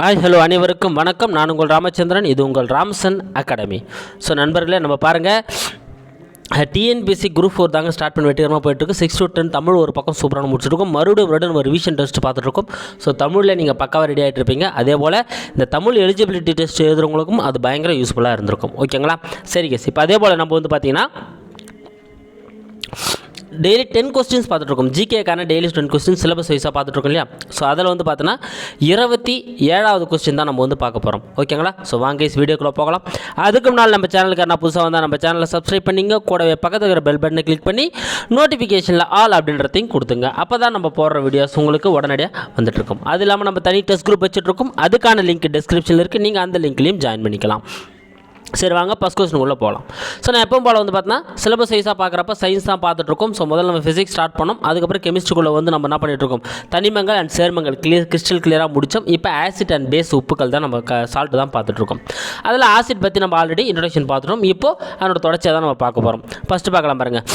Hi hello அனைவருக்கும் வணக்கம். நான் உங்கள் ராமச்சந்திரன் இது உங்கள் ராம்சன் அகாடமி. ஸோ நண்பர்களே நம்ம பாருங்கள் டிஎன்பிசி குரூப் ஃபோர் தாங்க ஸ்டார்ட் பண்ணி வெற்றிகரமாக போயிட்டுருக்கு. சிக்ஸ் டு டென் தமிழ் ஒரு பக்கம் சூப்பரான முடிச்சிருக்கோம். மறுபடியும் வருடம் ஒரு ரிவிஷன் டெஸ்ட் பார்த்துட்ருக்கோம் ஸோ தமிழில் நீங்கள் பக்காவாக ரெடி ஆகிட்டு இருப்பீங்க. அதே போல் இந்த தமிழ் எலிஜிபிலிட்டி டெஸ்ட் எழுதுறவங்களுக்கும் அது பயங்கர யூஸ்ஃபுல்லாக இருந்திருக்கும். ஓகேங்களா சரி. கேஸ் இப்போ அதே போல் நம்ம வந்து பார்த்தீங்கன்னா டெய்லி டென் கொஸ்டின்ஸ் பார்த்துட்ருக்கோம். ஜிகேக்கான டெய்லி டென் கொஸ்டின் சிலபஸ் வைஸாக பார்த்துட்ருக்கோம் இல்லையா? ஸோ அதில் வந்து பார்த்தோன்னா இருபத்தி ஏழாவது கொஸ்டின் தான் நம்ம வந்து பார்க்க போகிறோம் ஓகேங்களா? ஸோ வாங்க இஸ் வீடியோக்குள்ளே போகலாம். அதுக்கு முன்னால் நம்ம சேனலுக்கு நான் புதுசாக வந்தால் நம்ம சேனலை சப்ஸ்கிரைப் பண்ணிங்க. கூடவே பக்கத்தில் இருக்கிற பெல் பட்டனை கிளிக் பண்ணி நோட்டிஃபிகேஷனில் ஆல் அப்படின்றதையும் கொடுத்துங்க. அப்போ தான் நம்ம போடுற வீடியோஸ் உங்களுக்கு உடனடியாக வந்துட்டுருக்கும் அது இல்லாமல் நம்ம தனி டெஸ்ட் குரூப் வச்சுட்ருக்கோம். அதுக்கான லிங்க் டிஸ்கிரிப்ஷனில் இருக்குது நீங்கள் அந்த லிங்க்லேயும் ஜாயின் பண்ணிக்கலாம். சரி வாங்க ஃபஸ்ட் கொஸ்டின் உள்ளே போகலாம் ஸோ நான் எப்போ போல் வந்து பார்த்தீங்கன்னா சிலபஸ் வைஸாக பார்க்குறப்ப சயின்ஸ் தான் பார்த்துட்ருக்கோம் ஸோ முதல்ல நம்ம ஃபிசிக்ஸ் ஸ்டார்ட் பண்ணோம். அதுக்கப்புறம் கெமிஸ்ட்ரிக்குள்ளே வந்து நம்ம என்ன பண்ணிகிட்ருக்கோம் தனிமங்கள் அண்ட் சேர்மங்கள் கிளியர் கிறிஸ்டல் கிளியராக முடித்தோம் இப்போ ஆசிட் அண்ட் பேஸ் உப்புக்கள் தான் நம்ம க சால்ட்டு தான் பார்த்துட்ருக்கோம் அதில் ஆசிட் பற்றி நம்ம ஆல்ரெடி இன்ட்ரடக்ஷன் பார்த்துட்டோம் இப்போது அதனோட தொடர்ச்சியாக தான் நம்ம பார்க்க போகிறோம் ஃபஸ்ட்டு பார்க்கலாம் பாருங்கள்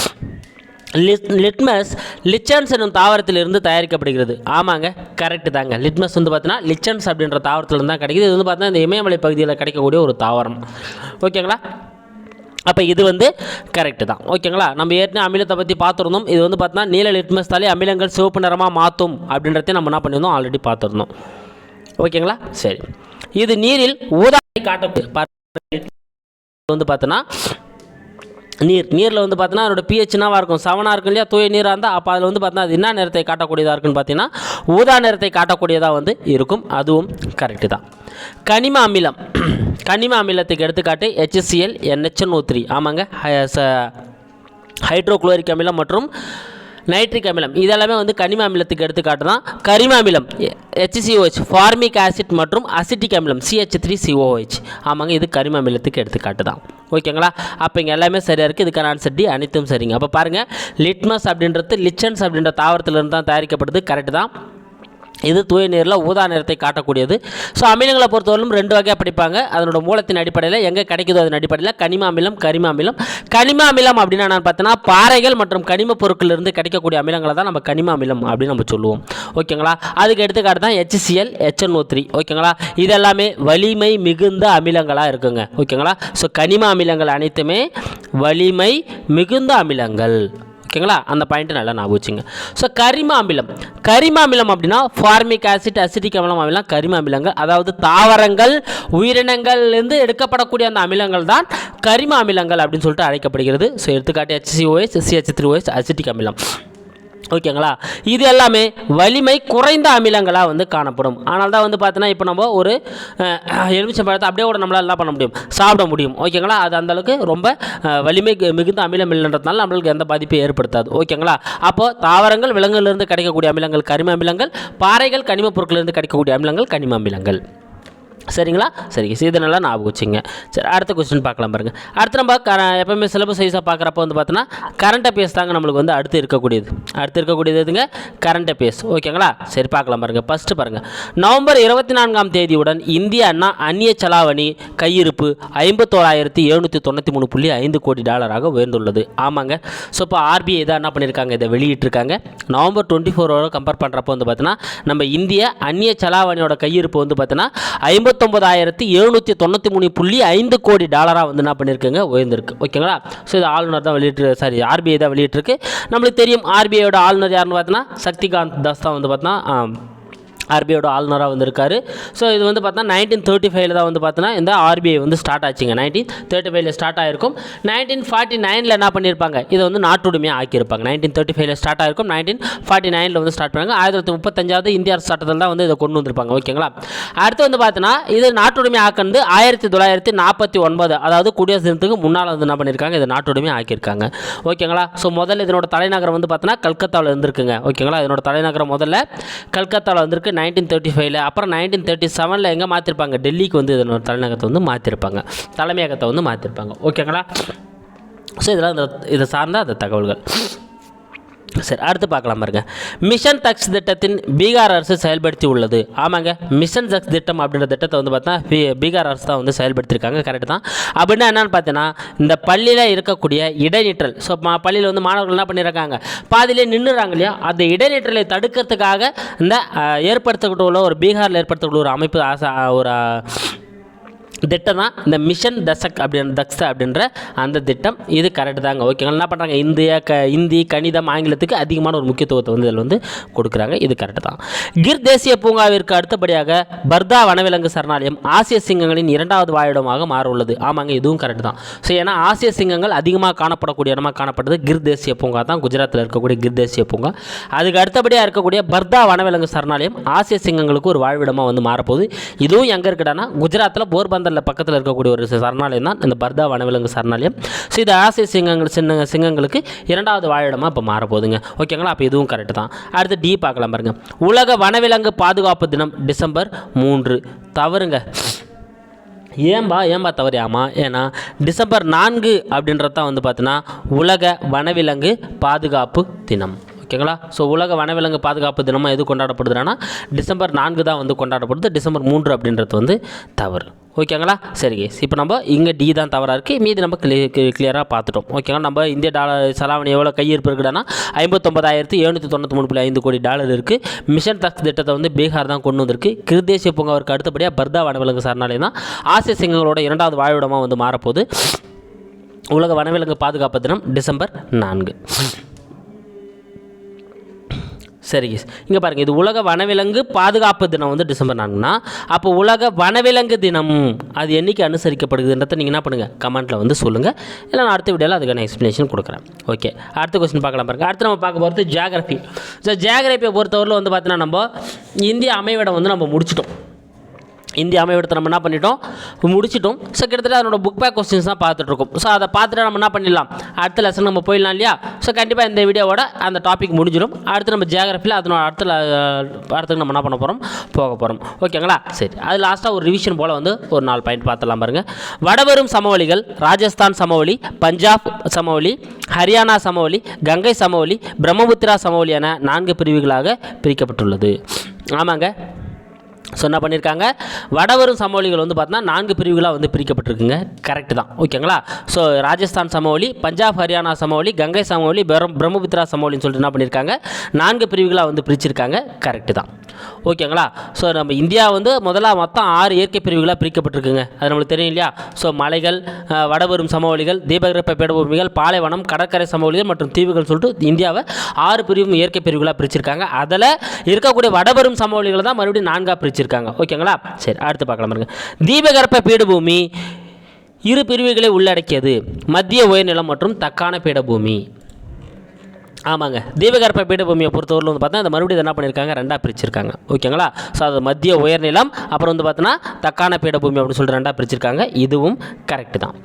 லிட்மஸ் லிச்சன்ஸ் என்னும் தாவரத்திலிருந்து தயாரிக்கப்படுகிறது. ஆமாங்க கரெக்டு தாங்க. லிட்மஸ் வந்து பார்த்தீங்கன்னா லிச்சன்ஸ் அப்படின்ற தாவரத்திலிருந்து தான் கிடைக்குது. இது வந்து பார்த்தீங்கன்னா இந்த இமயமலை பகுதியில் கிடைக்கக்கூடிய ஒரு தாவரம். ஓகேங்களா? அப்போ இது வந்து கரெக்டு தான். ஓகேங்களா? நம்ம ஏற்கனவே அமிலத்தை பற்றி பார்த்துருந்தோம். இது வந்து பார்த்தீங்கன்னா நீல லிட்மஸ் தாலே அமிலங்கள் சிவப்பு நிறமாக மாற்றும் அப்படின்றதையும் நம்ம என்ன பண்ணியிருந்தோம்? ஆல்ரெடி பார்த்துருந்தோம். ஓகேங்களா? சரி. இது நீரில் ஊதாவை காட்ட வந்து பார்த்தோன்னா நீர். நீரில் வந்து பார்த்தீங்கன்னா அதோட பிஹெச்னாவாக இருக்கும்? செவனாக இருக்கும் இல்லையா? தூய நீராக இருந்தால் அப்போ அதில் வந்து பார்த்தீங்கன்னா அது என்ன நிறத்தை காட்டக்கூடியதாக இருக்குன்னு பார்த்தீங்கன்னா ஊதா நிறத்தை காட்டக்கூடியதாக வந்து இருக்கும். அதுவும் கரெக்டு தான். கனிம அமிலம். கனிம அமிலத்துக்கு எடுத்துக்காட்டு ஹெச்சிஎல் என்ஹெச்என் ஓ த்ரீ ஆமாங்க. ஹைட்ரோக்ளோரிக் அமிலம் மற்றும் நைட்ரிக் அமிலம். இதெல்லாமே வந்து கனிம அமிலத்துக்கு எடுத்துக்காட்டு தான் கரிம அமிலம் ஹெச்சிசிஓஹெச் ஃபார்மிக் ஆசிட் மற்றும் அசிட்டிக் அமிலம் சிஹெச் த்ரீ சிஓஹெச் ஆமாங்க இது கரிம அமிலத்துக்கு எடுத்துக்காட்டு தான் ஓகேங்களா? அப்போ இங்கே எல்லாமே சரியாக இருக்குது இதுக்கான ஆன்சர் டி அனைத்தும் சரிங்க. அப்போ பாருங்கள் லிட்மஸ் அப்படின்றது லிச்சன்ஸ் அப்படின்ற தாவரத்திலிருந்து தான் தயாரிக்கப்படுது. கரெக்டு தான். இது தூய நீரில் ஊதா நிறத்தை காட்டக்கூடியது. ஸோ அமிலங்களை பொறுத்தவரையிலும் ரெண்டு வகையாக படிப்பாங்க அதனோட மூலத்தின் அடிப்படையில் எங்கே கிடைக்குதோ அதன் அடிப்படையில் கனிம அமிலம் கரிம அமிலம். கனிம அமிலம் அப்படின்னா நான் பார்த்தோன்னா பாறைகள் மற்றும் கனிம பொருட்களிலிருந்து கிடைக்கக்கூடிய அமிலங்களை தான் நம்ம கனிம அமிலம் அப்படின்னு நம்ம சொல்லுவோம். ஓகேங்களா? அதுக்கு எடுத்துக்காட்டு தான் ஹெச்சிஎல் ஹெச்என்ஓ த்ரீ ஓகேங்களா? இதெல்லாமே வலிமை மிகுந்த அமிலங்களாக இருக்குங்க. ஓகேங்களா? ஸோ கனிம அமிலங்கள் அனைத்துமே வலிமை மிகுந்த அமிலங்கள். ஓகேங்களா? அந்த பாயிண்ட்டு நல்லா ஞாபகம் வச்சுங்க. ஸோ கரிம அமிலம் கரிம அமிலம் அப்படின்னா ஃபார்மிக் ஆசிட் அசிட்டிக் அமிலம் அமிலம் கரிம அமிலங்கள் அதாவது தாவரங்கள் உயிரினங்கள்லேருந்து எடுக்கப்படக்கூடிய அந்த அமிலங்கள் தான் கரிம அமிலங்கள் அப்படின்னு சொல்லிட்டு அழைக்கப்படுகிறது. ஸோ எடுத்துக்காட்டு HCOS CH three OS acetic அமிலம். ஓகேங்களா? இது எல்லாமே வலிமை குறைந்த அமிலங்களாக வந்து காணப்படும். ஆனால் தான் வந்து பார்த்தீங்கன்னா இப்போ நம்ம ஒரு எலுமிச்சம் பழத்தை அப்படியே கூட நம்மளால் என்ன பண்ண முடியும்? சாப்பிட முடியும். ஓகேங்களா? அது அந்தளவுக்கு ரொம்ப வலிமை மிகுந்த அமிலம் இல்லைன்றதுனால நம்மளுக்கு எந்த பாதிப்பையும் ஏற்படுத்தாது. ஓகேங்களா? அப்போது தாவரங்கள் விலங்குகளிலிருந்து கிடைக்கக்கூடிய அமிலங்கள் கரிம அமிலங்கள் பாறைகள் கனிமப் பொருட்களிலிருந்து கிடைக்கக்கூடிய அமிலங்கள் கனிம அமிலங்கள். சரிங்களா? சரிங்க. சரி, இதை நல்லா ஞாபகம் வச்சுங்க சரி அடுத்த கொஸ்டின் பார்க்கலாம் பாருங்க. அடுத்து நம்ம க எப்பவுமே சிலபஸ் வைஸாக பார்க்குறப்ப வந்து பார்த்தோன்னா கரண்ட் அஃபேர்ஸ் தாங்க நம்மளுக்கு வந்து அடுத்து இருக்கக்கூடியது. அடுத்து இருக்கக்கூடியது எதுங்க? கரண்ட் அஃபேர்ஸ் ஓகேங்களா சரி பார்க்கலாம் பாருங்க. ஃபஸ்ட்டு பாருங்க. நவம்பர் இருபத்தி நான்காம் தேதியுடன் இந்திய அண்ணா அந்நிய செலாவணி கையிருப்பு ஐம்பத்தோராயிரத்தி எழுநூற்றி தொண்ணூற்றி மூணு புள்ளி ஐந்து கோடி டாலராக உயர்ந்துள்ளது. ஆமாங்க. ஸோ இப்போ ஆர்பிஐ தான் என்ன பண்ணியிருக்காங்க இதை வெளியிட்டிருக்காங்க. நவம்பர் டுவெண்ட்டி ஃபோரோட கம்பேர் பண்ணுறப்போ வந்து பார்த்தோன்னா நம்ம இந்திய அந்நிய செலாவணியோட கையிருப்பு வந்து பார்த்தோன்னா இருபத்தொம்பதாயிரத்தி எழுநூற்றி தொண்ணூற்றி மூணு புள்ளி ஐந்து கோடி டாலராக வந்து என்ன பண்ணியிருக்குங்க உயர்ந்திருக்கு. ஓகேங்களா? ஸோ இது ஆளுநர் தான் வெளியிட்டு சாரி ஆர்பிஐ தான் வெளியிட்டிருக்கு. நம்மளுக்கு தெரியும் ஆர்பிஐயோட ஆளுநர் யாருன்னு பார்த்தோன்னா சக்திகாந்த் தாஸ் தான் வந்து பார்த்தோன்னா ஆர்பிஐயோட ஆளுநராக வந்திருக்காரு. ஸோ இது வந்து பார்த்தா நைன்டீன் தேர்ட்டி ஃபைவ்ல தான் வந்து பார்த்தோன்னா இந்த ஆர்பிஐ வந்து ஸ்டார்ட் ஆச்சுங்க. நைன்டீன் தேர்ட்டி ஃபைவ்ல ஸ்டார்ட் ஆயிருக்கும். நைன்டீன் ஃபார்ட்டி நைனில் என்ன பண்ணியிருப்பாங்க இதை வந்து நாட்டுடைமையாக ஆக்கியிருப்பாங்க. நைன்டீன் தேர்ட்டி ஃபைவ்ல ஸ்டார்ட் ஆயிருக்கும். நைன்டீன் ஃபார்ட்டி நைனில் வந்து ஸ்டார்ட் பண்ணாங்க ஆயிரத்தி தொள்ளாயிரத்தி முப்பத்தஞ்சாவது இந்திய அரசு சட்டத்தில் தான் வந்து இதை கொண்டு வந்திருப்பாங்க. ஓகேங்களா? அடுத்து வந்து பார்த்தோன்னா இது நாட்டுடைமை ஆக்குனது ஆயிரத்தி தொள்ளாயிரத்தி நாற்பத்தி ஒன்பது. அதாவது குடியரசு தினத்துக்கு முன்னால் வந்து என்ன பண்ணியிருக்காங்க இதை நாட்டுடைமை ஆக்கியிருக்காங்க. ஓகேங்களா? ஸோ முதல்ல இதனோட தலைநகரம் வந்து பார்த்தோன்னா கல்கத்தாவில் இருந்திருக்குங்க. ஓகேங்களா? இதனோட தலைநகரம் முதல்ல கல்கத்தாவில் வந்திருக்கு. நைன்டீன் தேர்ட்டி ஃபைவ்ல அப்புறம் நைன்டீன் தேர்ட்டி செவனில் எங்கே மாற்றிருப்பாங்க டெல்லிக்கு வந்து இதனோட தலைநகரத்தை வந்து மாற்றிருப்பாங்க தலைமையகத்தை வந்து மாற்றிருப்பாங்க ஓகேங்களா? ஸோ இதெல்லாம் இந்த இதை சார்ந்த அந்த தகவல்கள். சரி அடுத்து பார்க்கலாம் பாருங்க. மிஷன் தக்ஸ் திட்டத்தின் பீகார் அரசு செயல்படுத்தி உள்ளது. ஆமாங்க மிஷன் தக்ஸ் திட்டம் அப்படின்ற திட்டத்தை வந்து பார்த்தா பீகார் அரசு தான் வந்து செயல்படுத்தியிருக்காங்க கரெக்ட் தான். அப்படின்னா என்னென்னு பார்த்தீங்கன்னா இந்த பள்ளியில் இருக்கக்கூடிய இடைநிற்றல் ஸோ பள்ளியில் வந்து மாணவர்கள் என்ன பண்ணியிருக்காங்க பாதியிலே நின்றுறாங்க இல்லையா? அந்த இடைநிற்றலை தடுக்கிறதுக்காக இந்த ஏற்படுத்தக்கூடிய உள்ள ஒரு பீகாரில் ஏற்படுத்தக்கூடிய ஒரு அமைப்பு ஆசை ஒரு திட்டம் தான் இந்த மிஷன் தசக் அப்படின்ற தக்ஸ அப்படின்ற அந்த திட்டம். இது கரெக்டு தாங்க. ஓகேங்களா என்ன பண்ணுறாங்க இந்திய க இந்தி கணிதம் ஆங்கிலத்துக்கு அதிகமான ஒரு முக்கியத்துவத்தை வந்து இதில் வந்து கொடுக்குறாங்க. இது கரெக்டு தான். கிர் தேசிய பூங்காவிற்கு அடுத்தபடியாக பர்தா வனவிலங்கு சரணாலயம் ஆசிய சிங்கங்களின் இரண்டாவது வாழிடமாக மாற உள்ளது ஆமாங்க இதுவும் கரெக்டு தான். ஸோ ஏன்னா ஆசிய சிங்கங்கள் அதிகமாக காணப்படக்கூடிய இடமாக காணப்படுறது கிர் தேசிய பூங்கா தான். குஜராத்தில் இருக்கக்கூடிய கிர் தேசிய பூங்கா. அதுக்கு அடுத்தபடியாக இருக்கக்கூடிய பர்தா வனவிலங்கு சரணாலயம் ஆசிய சிங்கங்களுக்கு ஒரு வாழ்விடமாக வந்து மாறப்போகுது. இதுவும் எங்கே இருக்குடானா குஜராத்தில் போர்பந்தரில் பக்கத்தில் இருக்கக்கூடிய ஒரு சரணாலயம் தான் இந்த பர்தா வனவிலங்கு சரணாலயம். ஸோ இது ஆசிய சிங்கங்கள் சின்ன சிங்கங்களுக்கு இரண்டாவது வாழிடமாக இப்போ மாறப்போகுதுங்க. ஓகேங்களா அப்போ இதுவும் கரெக்டு தான். அடுத்து டி பார்க்கலாம் பாருங்க. உலக வனவிலங்கு பாதுகாப்பு தினம் டிசம்பர் மூன்று. தவறுங்க. ஏன்பா ஏன்பா தவறு ஏன்னா டிசம்பர் நான்கு அப்படின்றது தான் வந்து பார்த்தீங்கன்னா உலக வனவிலங்கு பாதுகாப்பு தினம். ஓகேங்களா? ஸோ உலக வனவிலங்கு பாதுகாப்பு தினமாக எது கொண்டாடப்படுதுன்னா டிசம்பர் நான்கு தான் வந்து கொண்டாடப்படுது. டிசம்பர் மூன்று அப்படின்றது வந்து தவறு. ஓகேங்களா? சரி கேஸ் இப்போ நம்ம இங்கே டி தான் தவறாக இருக்குது மீதி நம்ம கிளி கிளியராக பார்த்துட்டோம் ஓகேங்களா? நம்ம இந்திய டாலர் செலாவணி எவ்வளோ கையிருப்பு இருக்குன்னா ஐம்பத்தொம்பதாயிரத்தி எழுநூற்றி தொண்ணூற்றி மூணு புள்ளி ஐந்து கோடி டாலர் இருக்குது மிஷன் தக்ஸ் திட்டத்தை வந்து பீகார் தான் கொண்டு வந்திருக்கு. கிருதேசிய பூங்காவிற்கு அடுத்தபடியாக பர்தா வனவிலங்கு சரணாலயம் தான் ஆசிய சிங்கங்களோட இரண்டாவது வாழ்விடமாக வந்து மாறப்போகுது. உலக வனவிலங்கு பாதுகாப்பு தினம் டிசம்பர் நான்கு. சரி இங்கே பாருங்கள் இது உலக வனவிலங்கு பாதுகாப்பு தினம் வந்து டிசம்பர் நான்குனா அப்போ உலக வனவிலங்கு தினம் அது என்னைக்கு அனுசரிக்கப்படுதுன்றதை நீங்கள் என்ன பண்ணுங்கள் கமெண்ட்டில் வந்து சொல்லுங்கள் இல்லை நான் அடுத்த வீடியோவில் அதுக்கான எக்ஸ்ப்ளனேஷன் கொடுக்குறேன். ஓகே அடுத்த கொஸ்டின் பார்க்கலாம் பாருங்கள் அடுத்து நம்ம பார்க்க போகிறது ஜியாகிரஃபி ஸோ ஜியாகிரஃபியை பொறுத்தவரையில் வந்து பார்த்தீங்கன்னா நம்ம இந்திய அமைவிடம் வந்து நம்ம முடிச்சிட்டோம். இந்திய அமைவிடத்தை நம்ம என்ன பண்ணிட்டோம்? முடிச்சிட்டோம். ஸோ கிட்டத்தட்ட அதனோட புக் பேக் கொஸ்டின்ஸ் தான் பார்த்துட்ருக்கோம். ஸோ அதை பார்த்துட்டு நம்ம என்ன பண்ணிடலாம்? அடுத்த லெசன் நம்ம போயிடலாம் இல்லையா? ஸோ கண்டிப்பாக இந்த வீடியோவோட அந்த டாபிக் முடிஞ்சிடும். அடுத்து நம்ம ஜியாகிரஃபியில் அதனோட அடுத்த le- அடுத்து நம்ம என்ன பண்ண போகிறோம் போக போகிறோம் ஓகேங்களா சரி. அது லாஸ்ட்டாக ஒரு ரிவிஷன் போல் வந்து ஒரு நாலு பாயிண்ட் பார்த்துலாம் பாருங்கள் வடவரும் சமவெளிகள் ராஜஸ்தான் சமவெளி பஞ்சாப் சமவெளி ஹரியானா சமவெளி கங்கை சமவெளி பிரம்மபுத்திரா சமவெளி என நான்கு பிரிவுகளாக பிரிக்கப்பட்டுள்ளது. ஆமாங்க. ஸோ என்ன பண்ணியிருக்காங்க வடவரும் சமவெளிகள் வந்து பார்த்தீங்கன்னா நான்கு பிரிவுகளாக வந்து பிரிக்கப்பட்டிருக்குங்க. கரெக்ட் தான். ஓகேங்களா ஸோ ராஜஸ்தான் சமவெளி பஞ்சாப் ஹரியானா சமவெளி கங்கை சமவெளி பிரம் பிரம்மபுத்திரா சமவெளின்னு சொல்லிட்டு என்ன பண்ணியிருக்காங்க நான்கு பிரிவுகளாக வந்து பிரிச்சிருக்காங்க. கரெக்ட் தான். ஓகேங்களா ஸோ நம்ம இந்தியா வந்து முதல்ல மொத்தம் ஆறு இயற்கை பிரிவுகளாக பிரிக்கப்பட்டிருக்குங்க. அது நம்மளுக்கு தெரியும் இல்லையா? ஸோ மலைகள் வடவரும் சமவெளிகள் தீபகற்ப பீடபூமிகள் பாலைவனம் கடற்கரை சமவெளிகள் மற்றும் தீவுகள் சொல்லிட்டு இந்தியாவை ஆறு பிரிவும் இயற்கை பிரிவுகளாக பிரிச்சிருக்காங்க. அதில் இருக்கக்கூடிய வடவரும் சமவெளிகளை தான் மறுபடியும் நான்காக வச்சுருக்காங்க. ஓகேங்களா? சரி அடுத்து பார்க்கலாம் பாருங்க. தீபகற்ப பீடபூமி இரு பிரிவுகளை உள்ளடக்கியது. மத்திய உயர்நிலம் மற்றும் தக்கான பீடபூமி. ஆமாங்க. தீபகற்ப பீடபூமியை பொறுத்தவரையில் வந்து பார்த்தா இந்த மறுபடியும் என்ன பண்ணியிருக்காங்க? ரெண்டாக பிரிச்சிருக்காங்க. ஓகேங்களா? ஸோ அது மத்திய உயர்நிலம் அப்புறம் வந்து பார்த்தோன்னா தக்கான பீடபூமி அப்படின்னு சொல்லிட்டு ரெண்டாக பிரிச்சிருக்காங்க. இதுவும் கரெக்டு தான்.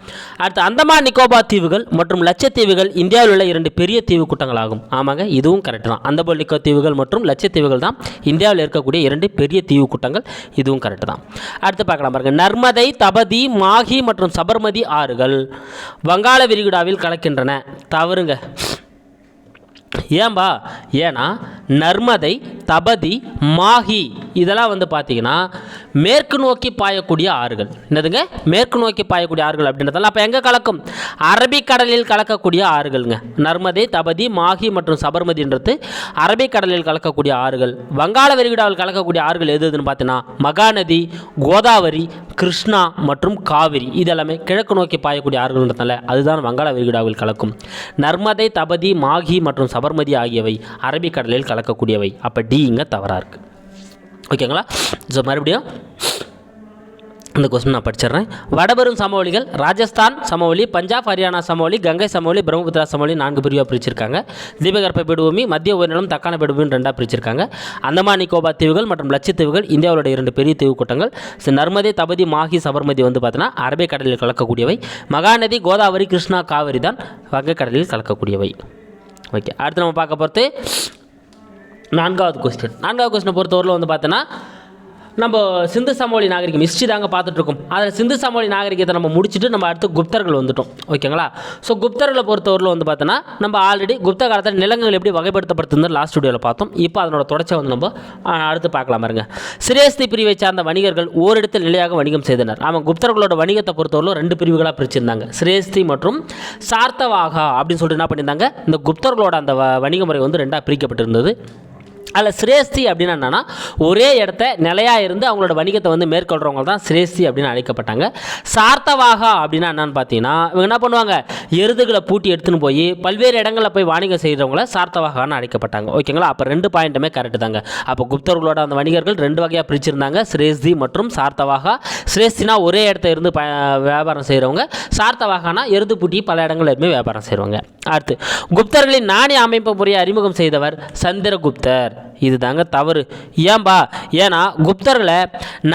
அடுத்து அந்தமான் நிக்கோபார் தீவுகள் மற்றும் லட்சத்தீவுகள் இந்தியாவில் உள்ள இரண்டு பெரிய தீவு கூட்டங்களாகும். ஆமாங்க இதுவும் கரெக்டு தான். அந்தபோல் நிக்கோ தீவுகள் மற்றும் லட்சத்தீவுகள் தான் இந்தியாவில் இருக்கக்கூடிய இரண்டு பெரிய தீவு கூட்டங்கள். இதுவும் கரெக்டு தான். அடுத்து பார்க்கலாம் பாருங்கள் நர்மதை தபதி மாஹி மற்றும் சபர்மதி ஆறுகள் வங்காள விரிகுடாவில் கலக்கின்றன. தவறுங்க. ஏன்பா? ஏன்னா நர்மதை தபதி மாஹி இதெல்லாம் வந்து பார்த்தீங்கன்னா மேற்கு நோக்கி பாயக்கூடிய ஆறுகள். என்னதுங்க? மேற்கு நோக்கி பாயக்கூடிய ஆறுகள் அப்படின்றதெல்லாம் அப்போ எங்கே கலக்கும்? அரபிக்கடலில் கலக்கக்கூடிய ஆறுகள்ங்க. நர்மதை தபதி மாஹி மற்றும் சபர்மதின்றது அரபிக்கடலில் கலக்கக்கூடிய ஆறுகள். வங்காள விரிகுடாவில் கலக்கக்கூடிய ஆறுகள் எது எதுன்னு பார்த்தீங்கன்னா மகாநதி கோதாவரி கிருஷ்ணா மற்றும் காவிரி. இதெல்லாமே கிழக்கு நோக்கி பாயக்கூடிய ஆறுகள்ன்றதுனால அதுதான் வங்காள விரிகுடாவில் கலக்கும். நர்மதை தபதி மாகி மற்றும் சபர்மதி ஆகியவை அரபிக்கடலில் கலக்கக்கூடியவை. அப்போ டி இங்கே தவறாக இருக்குது ஓகேங்களா? ஸோ மறுபடியும் இந்த கொஸ்டின் நான் படிச்சிடுறேன். வடபெரும் சமவெளிகள் ராஜஸ்தான் சமவெளி பஞ்சாப் ஹரியானா சமவெளி கங்கை சமவெளி பிரம்மபுத்திரா சமவெளி நான்கு பிரிவாக பிரிச்சிருக்காங்க. தீபகற்ப பீடபூமி மத்திய உயர்நிலம் தக்கான பீடபூமின்னு ரெண்டாக பிரிச்சிருக்காங்க. அந்தமான் நிக்கோபார் தீவுகள் மற்றும் லட்சத்தீவுகள் இந்தியாவோட இரண்டு பெரிய தீவு கூட்டங்கள். நர்மதை தபதி மாஹி சபர்மதி வந்து பார்த்தீங்கன்னா அரபிக்கடலில் கலக்கக்கூடியவை. மகாநதி கோதாவரி கிருஷ்ணா காவிரி தான் வங்கக்கடலில் கலக்கக்கூடியவை. ஓகே அடுத்து நம்ம பார்க்க போகிறது நான்காவது கொஸ்டின் நான்காவது கொஸ்டினை பொறுத்தவரையில் வந்து பார்த்தோன்னா நம்ம சிந்து சமவெளி நாகரிகம் ஹிஸ்ட்ரி தாங்க பார்த்துட்ருக்கோம் அதில் சிந்து சமவெளி நாகரிகத்தை நம்ம முடிச்சுட்டு நம்ம அடுத்து குப்தர்கள் வந்துட்டோம். ஓகேங்களா? ஸோ குப்தர்களை பொறுத்தவரையில் வந்து பார்த்தோன்னா நம்ம ஆல்ரெடி குப்த காலத்தில் நிலங்கள் எப்படி வகைப்படுத்தப்படுத்துன்னு லாஸ்ட் வீடியோவில் பார்த்தோம். இப்போ அதனோட தொடர்ச்சியை வந்து நம்ம அடுத்து பார்க்கலாம் பாருங்க. சிரேஸ்தி பிரிவை சார்ந்த வணிகர்கள் ஓரிடத்தில் நிலையாக வணிகம் செய்தனர். ஆமாம் குப்தர்களோட வணிகத்தை பொறுத்தவரையில் ரெண்டு பிரிவுகளாக பிரிச்சிருந்தாங்க. சிரேஸ்தி மற்றும் சார்த்தவாகா அப்படின்னு சொல்லிட்டு என்ன பண்ணியிருந்தாங்க? இந்த குப்தர்களோட அந்த வ- வணிக முறை வந்து ரெண்டாக பிரிக்கப்பட்டிருந்தது. அதில் சிரேஸ்தி அப்படின்னா என்னென்னா ஒரே இடத்த நிலையாக இருந்து அவங்களோட வணிகத்தை வந்து மேற்கொள்கிறவங்க தான் சிரேஸ்தி அப்படின்னு அழைக்கப்பட்டாங்க. சார்த்தவாகா அப்படின்னா என்னன்னு பார்த்தீங்கன்னா இவங்க என்ன பண்ணுவாங்க? எருதுகளை பூட்டி எடுத்துன்னு போய் பல்வேறு இடங்களில் போய் வாணிகம் செய்கிறவங்கள சார்த்தவாகான்னு அழைக்கப்பட்டாங்க. ஓகேங்களா அப்போ ரெண்டு பாயிண்ட்டுமே கரெக்டு தாங்க. அப்போ குப்தர்களோட அந்த வணிகர்கள் ரெண்டு வகையாக பிரிச்சிருந்தாங்க. சிரேஸ்தி மற்றும் சார்த்தவாகா. சிரேஸ்தினா ஒரே இடத்த இருந்து ப வியாபாரம் செய்கிறவங்க சார்த்தவாகானா எருது பூட்டி பல இடங்களில் இருந்து வியாபாரம் செய்கிறவங்க அடுத்து குப்தர்களின் நாணய அமைப்பு முறையை அறிமுகம் செய்தவர் சந்திரகுப்தர். இதுதாங்க தவறு. ஏன்பா? ஏன்னா குப்தர்களை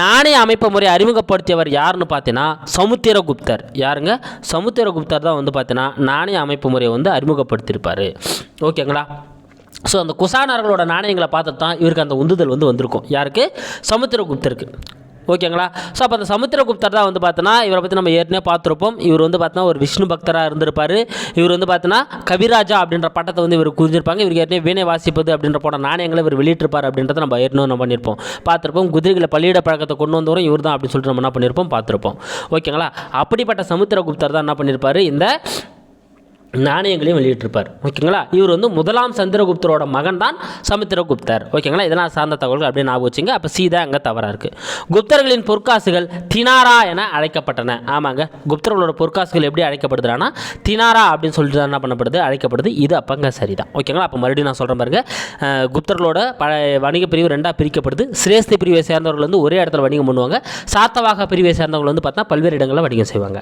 நாணய அமைப்பு முறையை அறிமுகப்படுத்தியவர் யாருன்னு பார்த்தீங்கன்னா சமுத்திரகுப்தர். யாருங்க? சமுத்திரகுப்தர் தான் வந்து பார்த்தீங்கன்னா நாணய அமைப்பு முறையை வந்து அறிமுகப்படுத்தியிருப்பார். ஓகேங்களா? ஸோ அந்த குசானர்களோட நாணயங்களை பார்த்துட்டு தான் இவருக்கு அந்த உந்துதல் வந்து வந்திருக்கும். யாருக்கு? சமுத்திரகுப்தருக்கு. ஓகேங்களா? ஸோ அப்போ அந்த சமுத்திரகுப்தர் தான் வந்து பார்த்தோன்னா இவரை பற்றி நம்ம ஏற்கனவே பார்த்துருப்போம். இவர் வந்து பார்த்தோன்னா ஒரு விஷ்ணு பக்தராக இருந்திருப்பார். இவர் வந்து பார்த்தோன்னா கவிராஜா அப்படின்ற பட்டத்தை வந்து இவர் குறிஞ்சிருப்பாங்க. இவருக்கு ஏற்கனவே வீணை வாசிப்பது அப்படின்ற போன நாணயங்களை இவர் வெளியிட்டிருப்பார் அப்படின்றத நம்ம ஏற்கனவே நம்ம பண்ணியிருப்போம் பார்த்துருப்போம். குதிரைகளை பள்ளியிட பழக்கத்தை கொண்டு வந்தவரும் இவர் தான் அப்படின்னு சொல்லிட்டு நம்ம என்ன பண்ணியிருப்போம் பார்த்துருப்போம். ஓகேங்களா? அப்படிப்பட்ட சமுத்திரகுப்தர் தான் என்ன பண்ணியிருப்பார் இந்த நாணயங்களையும் வெளியிட்டிருப்பார். ஓகேங்களா? இவர் வந்து முதலாம் சந்திரகுப்தரோட மகன் தான் சமுத்திரகுப்தர். ஓகேங்களா? இதெல்லாம் சார்ந்த தகவல்கள் அப்படியே ஞாபகம் வச்சுங்க. அப்போ சீதா அங்கே தவறாக இருக்குது குப்தர்களின் பொற்காசுகள் தினாரா என அழைக்கப்பட்டன. ஆமாங்க. குப்தர்களோட பொற்காசுகள் எப்படி அழைக்கப்படுதுன்னா தினாரா அப்படின்னு சொல்லிட்டு தான் என்ன பண்ணப்படுது? அழைக்கப்படுது. இது அப்பங்க சரிதான். ஓகேங்களா? அப்போ மறுபடியும் நான் சொல்கிறேன் பாருங்க. குப்தர்களோட பழைய வணிக பிரிவு ரெண்டாக பிரிக்கப்படுது. சிரேஸ்தி பிரிவை சேர்ந்தவர்கள் வந்து ஒரே இடத்துல வணிகம் பண்ணுவாங்க. சாத்தவாக பிரிவை சேர்ந்தவர்கள் வந்து பார்த்தா பல்வேறு இடங்களில் வணிகம் செய்வாங்க.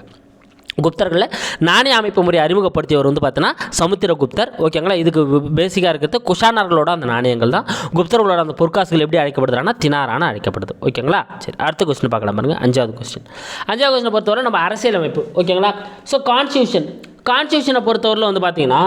குப்தர்களில் நாணய அமைப்பு முறை அறிமுகப்படுத்தியவர் வந்து பார்த்தோன்னா சமுத்திரகுப்தர் ஓகேங்களா இதுக்கு பேசிக்காக இருக்கிறது குஷானர்களோட அந்த நாணயங்கள் தான். குப்தர்களோட அந்த பொற்காசுகள் எப்படி அழைக்கப்படுதுன்னா தினாரான அழைக்கப்படுது. ஓகேங்களா சரி அடுத்த கொஸ்டின் பார்க்கலாம் பாருங்கள் அஞ்சாவது கொஸ்டின் அஞ்சாவது கொஸ்டினை பொறுத்தவரை நம்ம அரசியலமைப்பு. ஓகேங்களா ஸோ கான்ஸ்டியூஷன் கான்ஸ்டியூஷனை பொறுத்தவரையில் வந்து பார்த்தீங்கன்னா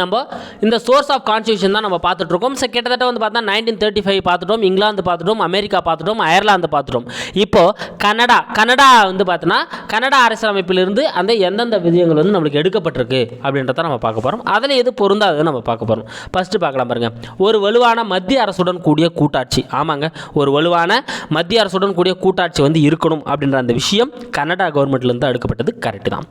நம்ம இந்த சோர்ஸ் ஆஃப் கான்ஸ்டியூஷன் தான் நம்ம பார்த்துட்ருக்கோம். ஸோ கிட்டத்தட்ட வந்து பார்த்தா நைன்டீன் தேர்ட்டி ஃபைவ் பார்த்துட்டோம் இங்கிலாந்து பார்த்துட்டோம் அமெரிக்கா பார்த்துட்டோம் அயர்லாந்து பார்த்துட்டோம். இப்போது கனடா கனடா வந்து பார்த்தோன்னா கனடா அரசியலமைப்பிலிருந்து அந்த எந்தெந்த விதியங்கள் வந்து நம்மளுக்கு எடுக்கப்பட்டிருக்கு அப்படின்றத நம்ம பார்க்க போகிறோம் அதில் எது பொருந்தாதுன்னு நம்ம பார்க்க போகிறோம் ஃபஸ்ட்டு பார்க்கலாம் பாருங்கள் ஒரு வலுவான மத்திய அரசுடன் கூடிய கூட்டாட்சி. ஆமாங்க. ஒரு வலுவான மத்திய அரசுடன் கூடிய கூட்டாட்சி வந்து இருக்கணும் அப்படின்ற அந்த விஷயம் கனடா கவர்மெண்ட்லேருந்து எடுக்கப்பட்டது. கரெக்டு தான்.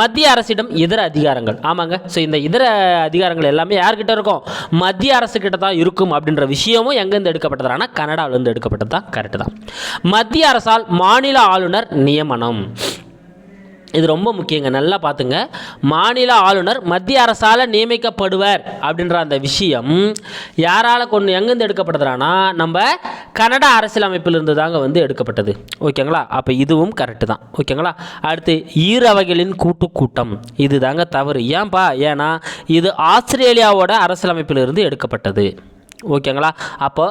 மத்திய அரசிடம் இதர அதிகாரங்கள். ஆமாங்க. ஸோ இந்த இதர அதிகாரங்கள் எல்லாமே யார்கிட்ட இருக்கும்? மத்திய அரசு கிட்ட தான் இருக்கும் அப்படின்ற விஷயமும் எங்கேருந்து எடுக்கப்பட்டதுனா கனடாவிலேருந்து எடுக்கப்பட்டது தான் கரெக்டு தான். மத்திய அரசால் மாநில ஆளுநர் நியமனம். இது ரொம்ப முக்கியங்க. நல்லா பார்த்துங்க. மாநில ஆளுநர் மத்திய அரசால் நியமிக்கப்படுவர் அப்படின்ற அந்த விஷயம் யாரால் கொண்டு எங்கேருந்து எடுக்கப்படுதுறானா நம்ம கனடா அரசியலமைப்பிலிருந்து தாங்க வந்து எடுக்கப்பட்டது. ஓகேங்களா? அப்போ இதுவும் கரெக்டு தான். ஓகேங்களா? அடுத்து ஈரவைகளின் கூட்டு கூட்டம் இது தாங்க தவறு. ஏன்பா? ஏன்னா இது ஆஸ்திரேலியாவோட அரசியலமைப்பிலிருந்து எடுக்கப்பட்டது. ஓகேங்களா? அப்போ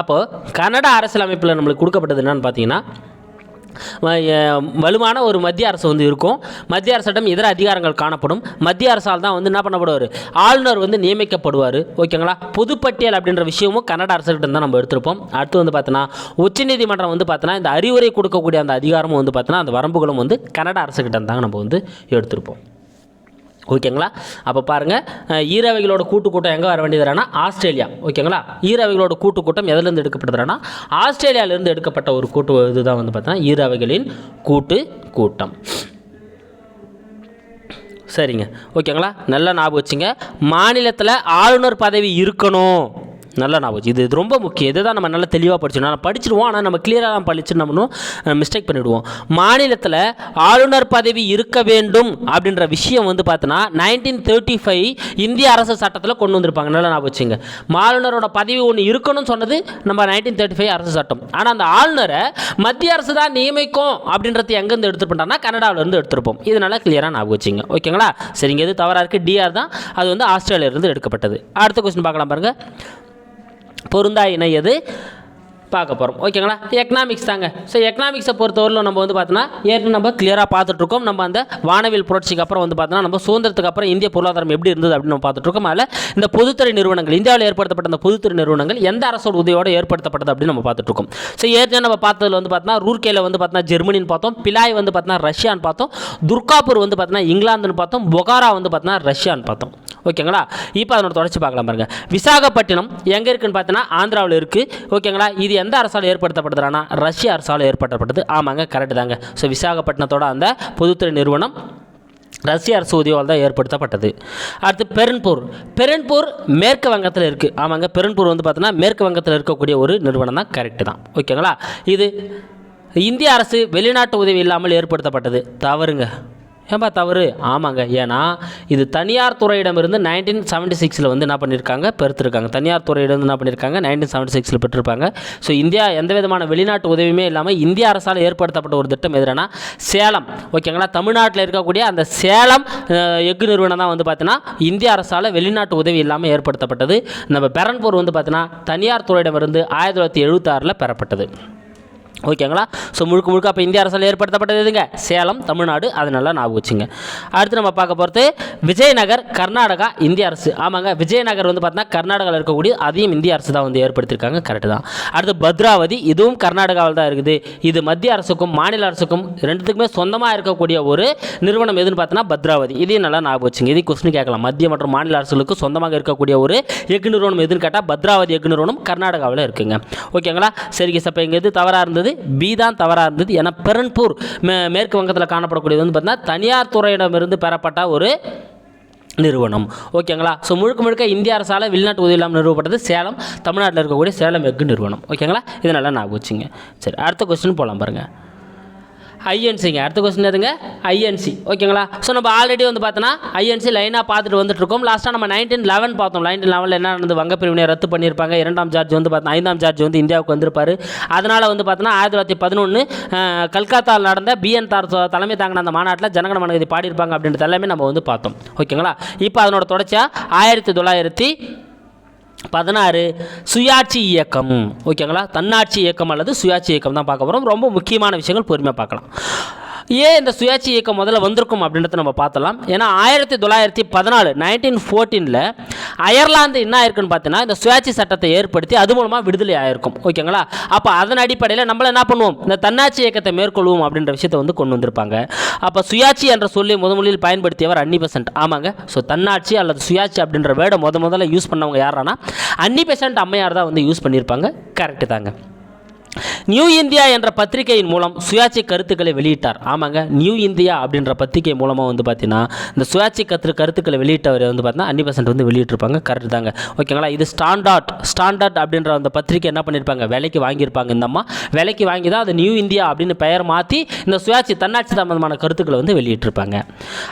அப்போது கனடா அரசியலமைப்பில் நம்மளுக்கு கொடுக்கப்பட்டது என்னென்னு பார்த்தீங்கன்னா வலுவான ஒரு மத்திய அரசு வந்து இருக்கும். மத்திய அரசிடம் இதர அதிகாரங்கள் காணப்படும். மத்திய அரசால் தான் வந்து என்ன பண்ணப்படுவார்? ஆளுநர் வந்து நியமிக்கப்படுவார். ஓகேங்களா? பொதுப்பட்டியல் அப்படின்ற விஷயமும் கன்னட அரசுகிட்ட தான் நம்ம எடுத்திருப்போம். அடுத்து வந்து பார்த்தோன்னா உச்சநீதிமன்றம் வந்து பார்த்தோன்னா இந்த அறிவுரை கொடுக்கக்கூடிய அந்த அதிகாரமும் வந்து பார்த்தோன்னா அந்த வரம்புகளும் வந்து கன்னட அரசுகிட்ட தான் நம்ம வந்து எடுத்திருப்போம். ஓகேங்களா அப்போ பாருங்கள் ஈரவைகளோட கூட்டு கூட்டம் எங்கே வர வேண்டியதுனா ஆஸ்திரேலியா. ஓகேங்களா ஈரவைகளோட கூட்டு கூட்டம் எதுலேருந்து எடுக்கப்பட்டதுனா ஆஸ்திரேலியாவிலேருந்து எடுக்கப்பட்ட ஒரு கூட்டு இதுதான் வந்து பார்த்தீங்கன்னா ஈரவைகளின் கூட்டு கூட்டம் சரிங்க ஓகேங்களா நல்லா ஞாபகம் வச்சுங்க. மாநிலத்தில் ஆளுநர் பதவி இருக்கணும். நல்லா ஞாபகம் இது இது ரொம்ப முக்கியம். இதை தான் நம்ம நல்லா தெளிவாக படிச்சிடணும் நான் படிச்சிடுவோம் ஆனால் நம்ம கிளியராக தான் படிச்சு நம்ம மிஸ்டேக் பண்ணிவிடுவோம் மாநிலத்தில் ஆளுநர் பதவி இருக்க வேண்டும் அப்படின்ற விஷயம் வந்து பார்த்தோன்னா நைன்டீன் தேர்ட்டி ஃபைவ் இந்திய அரசு சட்டத்தில் கொண்டு வந்திருப்பாங்க. நல்லா ஞாபகம் வச்சுங்க. ஆளுநரோட பதவி ஒன்று இருக்கணும்னு சொன்னது நம்ம நைன்டீன் தேர்ட்டி ஃபைவ் அரசு சட்டம். ஆனால் அந்த ஆளுநரை மத்திய அரசு தான் நியமிக்கும் அப்படின்றது எங்கேருந்து எடுத்துருப்போம்னா கனடாவிலேருந்து எடுத்திருப்போம். இதனால் கிளியராக ஞாபகம் வச்சுங்க. ஓகேங்களா சரிங்க எது தவறாக இருக்குது டிஆர் தான். அது வந்து ஆஸ்திரேலியாவிலேருந்து எடுக்கப்பட்டது. அடுத்த கொஸ்டின் பார்க்கலாம் பாருங்கள் பொருந்தா இணை எது? பார்க்க போகிறோம் ஓகேங்களா எக்கனாமிக்ஸ் தாங்க. ஸோ எக்கனாமிக்ஸை பொறுத்தவரையிலும் நம்ம வந்து பார்த்தோன்னா ஏற்கனவே நம்ம கிளியராக பார்த்துட்ருக்கோம். நம்ம அந்த வானவில் புரட்சிக்கு அப்புறம் வந்து பார்த்தோன்னா நம்ம சுதந்திரத்துக்கு அப்புறம் இந்திய பொருளாதாரம் எப்படி இருந்தது அப்படின்னு நம்ம பார்த்துட்ருக்கோம். அதில் இந்த பொதுத்துறை நிறுவனங்கள் இந்தியாவில் ஏற்படுத்தப்பட்ட அந்த பொதுத்துறை நிறுவனங்கள் எந்த அரசோட உதவியோடு ஏற்படுத்தப்பட்டது அப்படின்னு நம்ம பார்த்துட்ருக்கோம். ஸோ ஏற்கனவே நம்ம பார்த்ததுல வந்து பார்த்தோன்னா ரூர்கேல வந்து பார்த்தோன்னா ஜெர்மனின்னு பார்த்தோம் பிலாய் வந்து பார்த்தோன்னா ரஷ்யான்னு பார்த்தோம் துர்காப்பூர் வந்து பார்த்தோன்னா இங்கிலாந்துன்னு பார்த்தோம் பொகாரா வந்து பார்த்தோன்னா ரஷ்யான்னு பார்த்தோம். ஓகேங்களா? இப்போ அதனோட தொடர்ச்சி பார்க்கலாம் பாருங்கள் விசாகப்பட்டினம் எங்கே இருக்குன்னு பார்த்தீங்கன்னா ஆந்திராவில் இருக்குது ஓகேங்களா? இது எந்த அரசால் ஏற்படுத்தப்படுதுனா ரஷ்ய அரசால் ஏற்படுத்தப்பட்டது. ஆமாங்க கரெக்டு தாங்க. ஸோ விசாகப்பட்டினத்தோட அந்த பொதுத்துறை நிறுவனம் ரஷ்ய அரசு உதவியால் தான் ஏற்படுத்தப்பட்டது. அடுத்து பெரன்பூர். பெரன்பூர் மேற்கு வங்கத்தில் இருக்குது ஆமாங்க பெரன்பூர் வந்து பார்த்தீங்கன்னா மேற்கு வங்கத்தில் இருக்கக்கூடிய ஒரு நிறுவனம் தான் கரெக்டு தான். ஓகேங்களா? இது இந்திய அரசு வெளிநாட்டு உதவி இல்லாமல் ஏற்படுத்தப்பட்டது. தவறுங்க. ஏன்பா தவறு? ஆமாங்க. ஏன்னா இது தனியார் துறையிடமிருந்து நைன்டீன் செவன்ட்டி சிக்ஸில் வந்து என்ன பண்ணியிருக்காங்க பெருத்திருக்காங்க. தனியார் துறையிடம் என்ன பண்ணியிருக்காங்க நைன்டீன் செவன்ட்டி சிக்ஸில் பெற்றிருப்பாங்க. ஸோ இந்தியா எந்த விதமான வெளிநாட்டு உதவியுமே இல்லாமல் இந்திய அரசால் ஏற்படுத்தப்பட்ட ஒரு திட்டம் எதுனா சேலம். ஓகேங்களா? தமிழ்நாட்டில் இருக்கக்கூடிய அந்த சேலம் எஃகு நிறுவனம் தான் வந்து பார்த்தீங்கன்னா இந்திய அரசால் வெளிநாட்டு உதவி இல்லாமல் ஏற்படுத்தப்பட்டது. நம்ம பெரன்பூர் வந்து பார்த்தீங்கன்னா தனியார் துறையிடமிருந்து ஆயிரத்தி தொள்ளாயிரத்தி எழுபத்தாறில் பெறப்பட்டது. ஓகேங்களா? ஸோ முழுக்க முழுக்க அப்போ இந்திய அரசால் ஏற்படுத்தப்பட்டது எதுங்க? சேலம் தமிழ்நாடு. அது நல்லா ஞாபகம் வச்சுங்க. அடுத்து நம்ம பார்க்க போகிறது விஜயநகர் கர்நாடகா இந்திய அரசு. ஆமாங்க விஜயநகர் வந்து பார்த்தீங்கன்னா கர்நாடகாவில் இருக்கக்கூடிய அதையும் இந்திய அரசு தான் வந்து ஏற்படுத்தியிருக்காங்க கரெக்டு தான். அடுத்து பத்ராவதி இதுவும் கர்நாடகாவில் தான் இருக்குது. இது மத்திய அரசுக்கும் மாநில அரசுக்கும் ரெண்டுத்துக்குமே சொந்தமாக இருக்கக்கூடிய ஒரு நிறுவனம் எதுன்னு பார்த்தோன்னா பத்ராவதி. இதையும் நல்லா ஞாபகம் வச்சுங்க. இதையும் கொஸ்டின் கேட்கலாம். மத்திய மற்றும் மாநில அரசுகளுக்கு சொந்தமாக இருக்கக்கூடிய ஒரு எஃகு நிறுவனம் எதுன்னு கேட்டால் பத்ராவதி எஃகு நிறுவனம் கர்நாடகாவில் இருக்குங்க. ஓகேங்களா? சரி அப்போ இங்கே இது தவறாக இருந்தது? பி தான் தவறாக இருந்தது. ஏன்னா பெரன்பூர் மே மேற்கு வங்கத்தில் காணப்படக்கூடியது வந்து பார்த்தீங்கன்னா தனியார் துறையிடமிருந்து பெறப்பட்ட ஒரு நிறுவனம். ஓகேங்களா? ஸோ முழுக்க முழுக்க இந்திய அரசால் வெளிநாட்டு உதவி இல்லாமல் நிறுவப்பட்டது சேலம். தமிழ்நாட்டில் இருக்கக்கூடிய சேலம் எஃகு நிறுவனம். ஓகேங்களா? இது நல்லா ஞாபகம் வச்சுங்க சரி அடுத்த கொஸ்டின் போகலாம் பாருங்கள் ஐஎன்சிங்க அடுத்த கொஸ்டின் எதுங்க? ஐஎன்சி ஓகேங்களா ஸோ நம்ம ஆல்ரெடி வந்து பார்த்தோன்னா ஐஎன்சி லைனாக பார்த்துட்டு வந்துட்டுருக்கோம். லாஸ்ட்டாக நம்ம நைன்டீன் லெவன் பார்த்தோம். நைன்டீன் லெவனில் என்ன நடந்து வங்க பிரிவினை ரத்து பண்ணியிருப்பாங்க. இரண்டாம் ஜார்ஜ் வந்து பார்த்தா ஐந்தாம் ஜார்ஜ் வந்து இந்தியாவுக்கு வந்திருப்பார். அதனால் வந்து பார்த்தோன்னா ஆயிரத்தி தொள்ளாயிரத்தி பதினொன்று கல்கத்தாவில் நடந்த பிஎன் தார் தலைமை தாங்கின அந்த மாநாட்டில் ஜனகன மனகதி பாடியிருப்பாங்க அப்படின்றது எல்லாமே நம்ம வந்து பார்த்தோம். ஓகேங்களா இப்போ அதனோட தொடர்ச்சியாக ஆயிரத்தி தொள்ளாயிரத்தி பதினாறு சுயாட்சி இயக்கம். ஓகேங்களா? தன்னாட்சி இயக்கம் அல்லது சுயாட்சி இயக்கம் தான் பார்க்க போகிறோம் ரொம்ப முக்கியமான விஷயங்கள் பொறுமையாக பார்க்கலாம். ஏன் இந்த சுயாட்சி இயக்கம் முதல்ல வந்திருக்கும் அப்படின்றத நம்ம பார்த்தலாம். ஏன்னா ஆயிரத்தி தொள்ளாயிரத்தி பதினாலு நைன்டீன் ஃபோர்டீனில் அயர்லாந்து என்ன ஆயிருக்குன்னு பார்த்தீங்கன்னா இந்த சுயாட்சி சட்டத்தை ஏற்படுத்தி அது மூலமாக விடுதலை ஆயிருக்கும். ஓகேங்களா? அப்போ அதன் அடிப்படையில் நம்மள என்ன பண்ணுவோம்? இந்த தன்னாட்சி இயக்கத்தை மேற்கொள்வோம் அப்படின்ற விஷயத்தை வந்து கொண்டு வந்திருப்பாங்க. அப்போ சுயாட்சி என்ற சொல்லி முத முதலில் பயன்படுத்தியவர் அன்னி பெசன்ட். ஆமாங்க. ஸோ தன்னாட்சி அல்லது சுயாட்சி அப்படின்ற வேர்டை முத முதல்ல யூஸ் பண்ணவங்க யாரானா? அன்னி பெசன்ட் அம்மையார் தான் வந்து யூஸ் பண்ணியிருப்பாங்க. கரெக்டு தாங்க. நியூ இந்தியா என்ற பத்திரிகையின் மூலம் சுயாட்சி கருத்துக்களை வெளியிட்டார். ஆமாங்க நியூ இந்தியா அப்படின்ற பத்திரிகை மூலமாக வந்து பார்த்தீங்கன்னா இந்த சுயாட்சி கருத்து கருத்துக்களை வெளியிட்டவர் வந்து பார்த்தீங்கன்னா அன்னி பெசன்ட் வந்து வெளியிட்டிருப்பாங்க. கரெக்ட் தாங்க. ஓகேங்களா இது ஸ்டாண்டார்ட் ஸ்டாண்டார்ட் அப்படின்ற அந்த பத்திரிகை என்ன பண்ணியிருப்பாங்க விலைக்கு வாங்கியிருப்பாங்க இந்த அம்மா. விலைக்கு வாங்கி தான் அது நியூ இந்தியா அப்படின்னு பெயர் மாற்றி இந்த சுயாட்சி தன்னாட்சி சம்பந்தமான கருத்துக்களை வந்து வெளியிட்டிருப்பாங்க.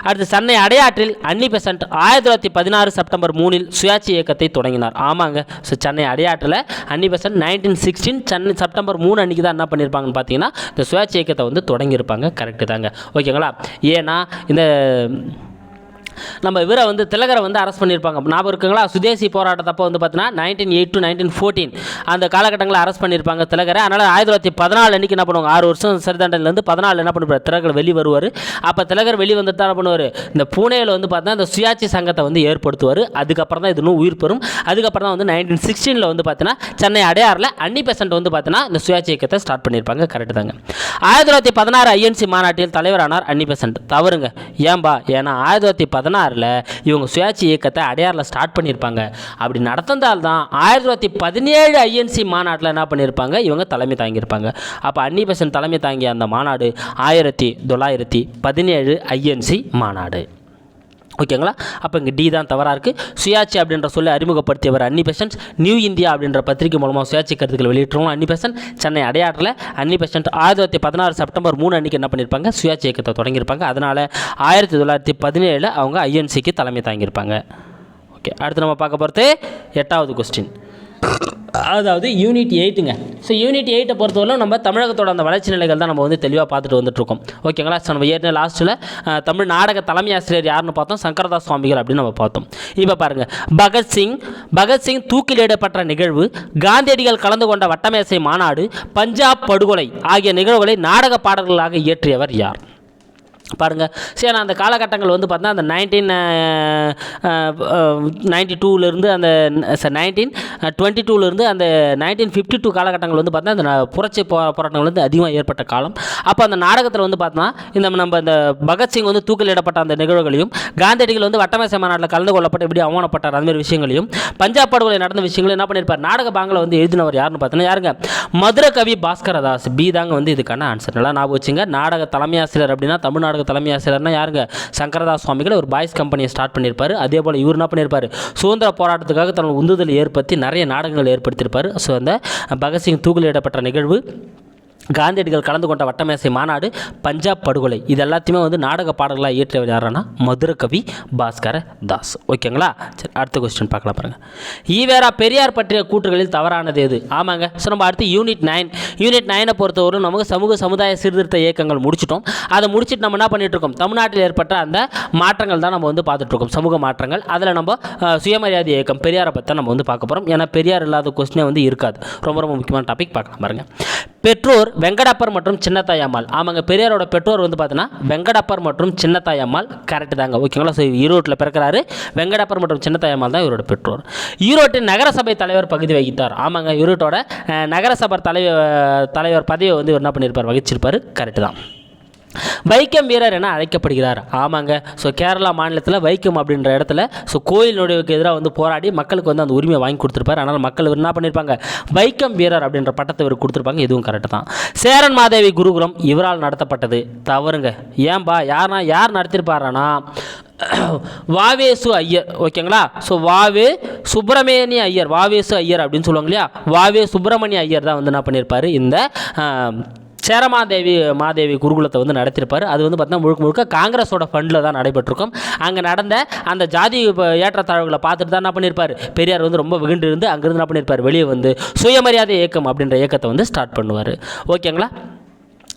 அடுத்து சென்னை அடையாற்றில் அன்னி பெசன்ட் ஆயிரத்தி தொள்ளாயிரத்தி பதினாறு செப்டம்பர் மூணில் சுயாட்சி இயக்கத்தை தொடங்கினார். ஆமாங்க. So Chennai அடையாற்றில் Annie Besant nineteen sixteen Chennai September மூணு அன்றைக்கி தான் என்ன பண்ணியிருப்பாங்கன்னு பார்த்தீங்கன்னா இந்த சுயாட்சி இயக்கத்தை வந்து தொடங்கியிருப்பாங்க. கரெக்டு தாங்க. ஓகேங்களா ஏன்னா இந்த நம்ம இவரை வந்து திலகரை வந்து அரெஸ்ட் பண்ணியிருப்பாங்க. ஞாபகம் இருக்குங்களா? சுதேசி போராட்டத்தப்போ வந்து பார்த்தீங்கன்னா nineteen eight to nineteen fourteen அந்த காலகட்டங்களில் அரெஸ்ட் பண்ணியிருப்பாங்க திலகரை. அதனால் ஆயிரத்தி தொள்ளாயிரத்தி பதினாலு அன்றைக்கி என்ன பண்ணுவாங்க? ஆறு வருஷம் சிறுதண்டனிலேருந்து பதினாலு என்ன பண்ணுவார்? திலகர் வெளி வருவார். அப்போ திலகர் வெளி வந்துட்டு தான் என்ன பண்ணுவார்? இந்த பூனேயில் வந்து பார்த்தீங்கன்னா இந்த சுயாட்சி சங்கத்தை வந்து ஏற்படுத்துவார். அதுக்கப்புறம் தான் இது இன்னும் உயிர் பெறும். அதுக்கப்புறம் தான் வந்து நைன்டீன் சிக்ஸ்டீனில் வந்து பார்த்தீங்கன்னா சென்னை அடையாறில் அன்னி பெசன்ட் வந்து பார்த்தீங்கன்னா இந்த சுயாட்சி இயக்கத்தை ஸ்டார்ட் பண்ணியிருப்பாங்க. கரெக்டு தாங்க. ஆயிரத்தி தொள்ளாயிரத்தி பதினாறு ஐஎன்சி மாநாட்டில் தலைவரானார் அன்னி பெசன்ட் தவறுங்க. ஏன்பா? ஏன்னா ஆயிரத்தி தொள்ளாயிரத்தி பதினாறில் இவங்க சுயாட்சி இயக்கத்தை அடையாறில் ஸ்டார்ட் பண்ணியிருப்பாங்க. அப்படி நடந்ததால் தான் ஆயிரத்தி தொள்ளாயிரத்தி பதினேழு ஐஎன்சி மாநாட்டில் என்ன பண்ணியிருப்பாங்க? இவங்க தலைமை தாங்கியிருப்பாங்க. அப்போ அன்னி பெசன் தலைமை தாங்கிய அந்த மாநாடு ஆயிரத்தி தொள்ளாயிரத்தி பதினேழு ஐஎன்சி மாநாடு. ஓகேங்களா அப்போ இங்கே டி தான் தவறாக இருக்குது சுயாட்சி அப்படின்ற சொல்லி அறிமுகப்படுத்தியவர் அன்னி பெசன்ட். நியூ இந்தியா அப்படின்ற பத்திரிகை மூலமாக சுயாட்சி கருத்துக்கள் வெளியிட்டுருவோம் அன்னி பெசன்ட். சென்னை அடையாற்றில் அன்னி பெசன்ட் ஆயிரத்தி தொள்ளாயிரத்தி பதினாறு செப்டம்பர் மூணு அன்றைக்கி என்ன பண்ணியிருப்பாங்க சுயாட்சி இயக்கத்தை தொடங்கியிருப்பாங்க. அதனால் ஆயிரத்தி தொள்ளாயிரத்தி பதினேழில் அவங்க ஐஎன்சிக்கு தலைமை தாங்கியிருப்பாங்க. ஓகே அடுத்து நம்ம பார்க்க போகிறது எட்டாவது கொஸ்டின் அதாவது யூனிட் எயிட்டுங்க ஸோ யூனிட் எயிட்டை பொறுத்தவரை நம்ம தமிழகத்தோட அந்த வளர்ச்சி நிலைகள் தான் நம்ம வந்து தெளிவாக பார்த்துட்டு வந்துட்டுருக்கோம். ஓகேங்களா ஸோ நம்ம ஏற்கனவே லாஸ்ட்டில் தமிழ் நாடக தலைமை ஆசிரியர் யாருன்னு பார்த்தோம்? சங்கரதாஸ் சுவாமிகள் அப்படின்னு நம்ம பார்த்தோம். இப்போ பாருங்கள் பகத்சிங் பகத்சிங் தூக்கிலிடப்பட்ட நிகழ்வு காந்தியடிகள் கலந்து கொண்ட வட்டமேசை மாநாடு பஞ்சாப் படுகொலை ஆகிய நிகழ்வுகளை நாடக பாடல்களாக இயற்றியவர் யார்? பாருங்கள் சரி அந்த காலகட்டங்கள் வந்து பார்த்தா அந்த நைன்டீன் நைன்டி டூலேருந்து அந்த சார் நைன்டீன் டுவெண்ட்டி டூலேருந்து அந்த நைன்டீன் ஃபிஃப்டி டூ காலகட்டங்கள் வந்து பார்த்தா அந்த புரட்சி போ போராட்டங்கள் வந்து அதிகமாக ஏற்பட்ட காலம். அப்போ அந்த நாடகத்தில் வந்து பார்த்தா இந்த நம்ம இந்த பகத்சிங் வந்து தூக்கிலிடப்பட்ட அந்த நிகழ்வுகளையும் காந்தியடிகள் வந்து வட்டமேசை மாநாட்டில் கலந்து கொள்ளப்பட்டு எப்படி அவமானப்பட்டார் அந்தமாதிரி விஷயங்களையும் பஞ்சாப் படுகொலை நடந்த விஷயங்களும் என்ன பண்ணியிருப்பார் நாடக பாங்கில் வந்து எழுதினவர் யாருன்னு பார்த்தோன்னா யாருங்க? மதுர கவி பாஸ்கரதாஸ். பி தாங்க வந்து இதுக்கான ஆன்சர் நல்லா ஞாபகம் வச்சுங்க. நாடக தலைமை ஆசிரியர் அப்படின்னா தமிழ்நாடு கர்நாடக தலைமை ஆசிரியர்னா யாருங்க? சங்கரதாஸ் சுவாமிகள் ஒரு பாய்ஸ் கம்பெனியை ஸ்டார்ட் பண்ணியிருப்பார். அதே போல் இவர் என்ன பண்ணியிருப்பார்? சுதந்திர போராட்டத்துக்காக தன்னோட உந்துதல் ஏற்படுத்தி நிறைய நாடகங்கள் ஏற்படுத்தியிருப்பார். ஸோ அந்த பகத்சிங் தூக்கிலிடப்பட்ட நிகழ்வு காந்தியடிகள் கலந்து கொண்ட வட்டமேசை மாநாடு பஞ்சாப் படுகொலை. இது எல்லாத்தையுமே வந்து நாடக பாடல்களாக இயற்றியவர் யாருன்னா மதுர கவி பாஸ்கர தாஸ். ஓகேங்களா? சரி அடுத்த கொஸ்டின் பார்க்கலாம் பாருங்கள் ஈவேரா பெரியார் பற்றிய கூற்றுகளில் தவறானது எது? ஆமாங்க. ஸோ நம்ம அடுத்து யூனிட் நைன் யூனிட் நைனை பொறுத்தவரை நமக்கு சமூக சமுதாய சீர்திருத்த இயக்கங்கள் முடிச்சிட்டோம். அதை முடிச்சிட்டு நம்ம என்ன பண்ணிகிட்ருக்கோம் இருக்கோம் தமிழ்நாட்டில் ஏற்பட்ட அந்த மாற்றங்கள் தான் நம்ம வந்து பார்த்துட்ருக்கோம் சமூக மாற்றங்கள். அதில் நம்ம சுயமரியாதை இயக்கம் பெரியாரை பற்றி நம்ம வந்து பார்க்க போகிறோம் ஏன்னா பெரியார் இல்லாத கொஸ்டினே வந்து இருக்காது. ரொம்ப ரொம்ப முக்கியமான டாபிக் பார்க்கலாம் பாருங்கள் பெற்றோர் வெங்கடப்பர் மற்றும் சின்னத்தாயம்மாள். ஆமாங்க பெரியாரோட பெற்றோர் வந்து பார்த்தீங்கன்னா வெங்கடப்பர் மற்றும் சின்னத்தாய் அம்மாள் தாங்க. ஓகேங்களா ஸோ ஈரோட்டில் பிறக்கிறாரு. வெங்கடப்பர் மற்றும் சின்னத்தாய் அம்மாள் தான் இவரோட பெற்றோர். ஈரோட்டின் நகரசபை தலைவர் பகுதி வகித்தார். ஆமாங்க ஈரோட்டோட நகரசபை தலைவர் தலைவர் பதவியை வந்து இவர் என்ன பண்ணியிருப்பார் வகிச்சிருப்பார். கரெக்டு தான். வைக்கம் வீரர் என அழைக்கப்படுகிறார். ஆமாங்க. ஸோ கேரளா மாநிலத்தில் வைக்கம் அப்படின்ற இடத்துல ஸோ கோயில் நுழைவுக்கு எதிராக வந்து போராடி மக்களுக்கு வந்து அந்த உரிமையை வாங்கி கொடுத்துருப்பாரு. அதனால் மக்கள் இவர் என்ன பண்ணியிருப்பாங்க வைக்கம் வீரர் அப்படின்ற பட்டத்தை இவர் கொடுத்துருப்பாங்க. இதுவும் கரெக்டு தான். சேரன் மாதேவி குருகுலம் இவரால் நடத்தப்பட்டது. தவறுங்க. ஏன்பா? யார்னா யார் நடத்திருப்பாரானா? வாவேசு ஐயர். ஓகேங்களா? ஸோ வாவே சுப்பிரமணிய ஐயர். வாவேசு ஐயர் அப்படின்னு சொல்லுவாங்க இல்லையா? வாவே சுப்பிரமணிய ஐயர் தான் வந்து என்ன பண்ணியிருப்பார் இந்த சேரமாதேவி மாதேவி குருகுலத்தை வந்து நடத்தியிருப்பார் அது வந்து பார்த்தீங்கன்னா முழுக்க முழுக்க காங்கிரஸோட ஃபண்டில் தான் நடைபெற்றிருக்கும். அங்கே நடந்த அந்த ஜாதி ஏற்றத்தாழ்வுகளை பார்த்துட்டு தான் என்ன பண்ணியிருப்பார் பெரியார் வந்து ரொம்ப விகுண்டு இருந்து அங்கேருந்து என்ன பண்ணியிருப்பார் வெளியே வந்து சுயமரியாதை இயக்கம் அப்படின்ற இயக்கத்தை வந்து ஸ்டார்ட் பண்ணுவார். ஓகேங்களா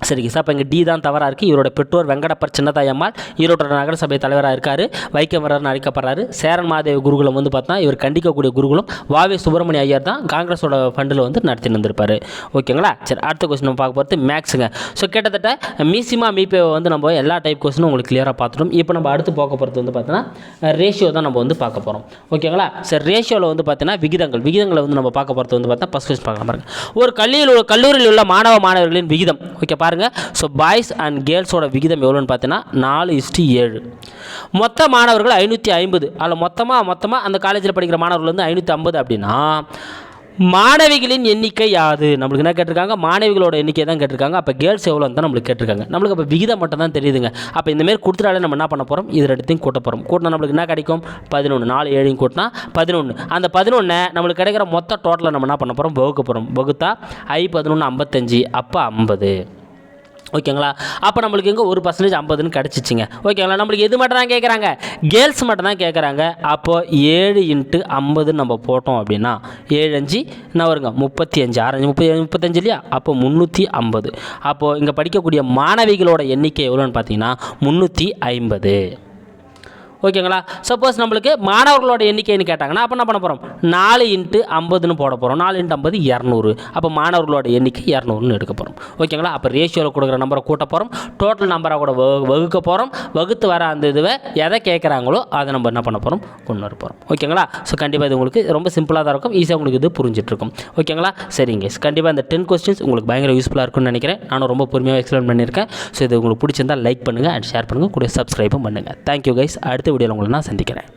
சரிங்க சார் அப்போ இங்கே டி தான் தவறாக இருக்குது இவரோட பெற்றோர் வெங்கடப்பர் சின்னதாயம்மாள் ஈரோட ஈரோட்டோட நகரசபை தலைவராக இருக்கார். வைக்கமரர்னு அழைக்கப்படுறாரு. சேரன் மாதேவி குருகுலம் வந்து பார்த்தா இவர் கண்டிக்கக்கூடிய குருகுலம் வாவே சுப்பிரமணிய ஐயர் தான் காங்கிரஸோட ஃபண்டில் வந்து நடத்தி வந்திருப்பார். ஓகேங்களா சரி அடுத்த கொஸ்டின் நம்ம பார்க்க போகிறது மேக்ஸுங்க ஸோ கிட்டத்தட்ட மீசிமா மீபே வந்து நம்ம எல்லா டைப் கொஸ்டினும் உங்களுக்கு கிளியராக பார்த்துட்டோம். இப்போ நம்ம அடுத்து பார்க்க போகிறது வந்து பார்த்தீங்கன்னா ரேஷியோ தான் நம்ம வந்து பார்க்க போகிறோம் ஓகேங்களா சரி ரேஷியோவில் வந்து பார்த்தீங்கன்னா விகிதங்கள். விகிதங்களை வந்து நம்ம பார்க்க போகிறது வந்து பார்த்தா ஃபஸ்ட் கொஸ்டின் பார்க்கலாம் பாருங்க. ஒரு கல்லூரியில் உள்ள கல்லூரியில் உள்ள மாணவ மாணவர்களின் விகிதம். ஓகே பாருங்கள் ஸோ பாய்ஸ் அண்ட் கேர்ள்ஸோட விகிதம் எவ்வளோன்னு பார்த்தீங்கன்னா நாலு இஸ்டி ஏழு. மொத்த மாணவர்கள் ஐநூற்றி ஐம்பது. அதில் மொத்தமாக மொத்தமாக அந்த காலேஜில் படிக்கிற மாணவர்கள் வந்து ஐநூற்றி ஐம்பது அப்படின்னா மாணவிகளின் எண்ணிக்கை யாது? நம்மளுக்கு என்ன கேட்டிருக்காங்க? மாணவிகளோட எண்ணிக்கை தான் கேட்டிருக்காங்க. அப்போ கேர்ள்ஸ் எவ்வளோ தான் நம்மளுக்கு கேட்டிருக்காங்க. நம்மளுக்கு அப்போ விகிதம் மட்டும் தான் தெரியுதுங்க. அப்போ இந்தமாரி கொடுத்துட்டாலே நம்ம என்ன பண்ண போகிறோம் இது ரெண்டுத்தையும் கூட்ட போகிறோம் கூட்டினா நம்மளுக்கு என்ன கிடைக்கும்? பதினொன்று நாலு ஏழையும் கூட்டினா பதினொன்று அந்த பதினொன்று நம்மளுக்கு கிடைக்கிற மொத்த டோட்டலை நம்ம என்ன பண்ண போகிறோம் வகுக்க போகிறோம் வகுத்தா ஐ பதினொன்று ஐம்பத்தஞ்சு. அப்போ ஐம்பது. ஓகேங்களா? அப்போ நம்மளுக்கு எங்கே ஒரு பர்சன்டேஜ் ஐம்பதுன்னு கிடச்சிச்சிங்க. ஓகேங்களா? நம்மளுக்கு எது மட்டும் தான் கேட்குறாங்க கேர்ள்ஸ் மட்டும் தான் கேட்குறாங்க அப்போது ஏழு இன்ட்டு ஐம்பதுன்னு நம்ம போட்டோம் அப்படின்னா ஏழு அஞ்சு என்ன வருங்க முப்பத்தி அஞ்சு. ஆறஞ்சு முப்பத்தி முப்பத்தஞ்சு இல்லையா? அப்போ முந்நூற்றி ஐம்பது. அப்போது இங்கே படிக்கக்கூடிய மாணவிகளோட எண்ணிக்கை எவ்வளோன்னு பார்த்தீங்கன்னா முந்நூற்றி ஐம்பது. ஓகேங்களா? சப்போஸ் நம்மளுக்கு மாணவர்களோட எண்ணிக்கைன்னு கேட்டாங்கன்னா அப்போ என்ன பண்ண போகிறோம் நாலு இன்ட்டு ஐம்பதுன்னு போட போகிறோம் நாலு இன்ட்டு ஐம்பது இரநூறு. அப்போ மாணவர்களோட எண்ணிக்கை இரநூறுன்னு எடுக்க போகிறோம் ஓகேங்களா? அப்போ ரேஷியோவில் கொடுக்குற நம்பரை கூட்ட போகிறோம் டோட்டல் நம்பரை கூட வகுக்க போகிறோம் வகுத்து வர அந்த இதுவை எதை கேட்குறாங்களோ அதை நம்ம என்ன பண்ண போகிறோம் கொண்டு வர போகிறோம் ஓகேங்களா? ஸோ கண்டிப்பாக இது உங்களுக்கு ரொம்ப சிம்பிளாக தான் இருக்கும். ஈஸியாக உங்களுக்கு இது புரிஞ்சிட்ருக்கும் ஓகேங்களா? சரிங்க கண்டிப்பாக இந்த டென் கொஸ்டின்ஸ் உங்களுக்கு பயங்கர யூஸ்ஃபுல்லாக இருக்கும்னு நினைக்கிறேன். நானும் ரொம்ப பொறுமையாக எக்ஸ்பிளைன் பண்ணியிருக்கேன். ஸோ இது உங்களுக்கு பிடிச்சிருந்தா லைக் பண்ணுங்கள் அண்ட் ஷேர் பண்ணுங்கள் கூட சப்ஸ்கிரைபும் பண்ணுங்கள் தேங்க்யூ கைஸ் அடுத்த வீடியோவில் உங்களை நான் சந்திக்கிறேன்.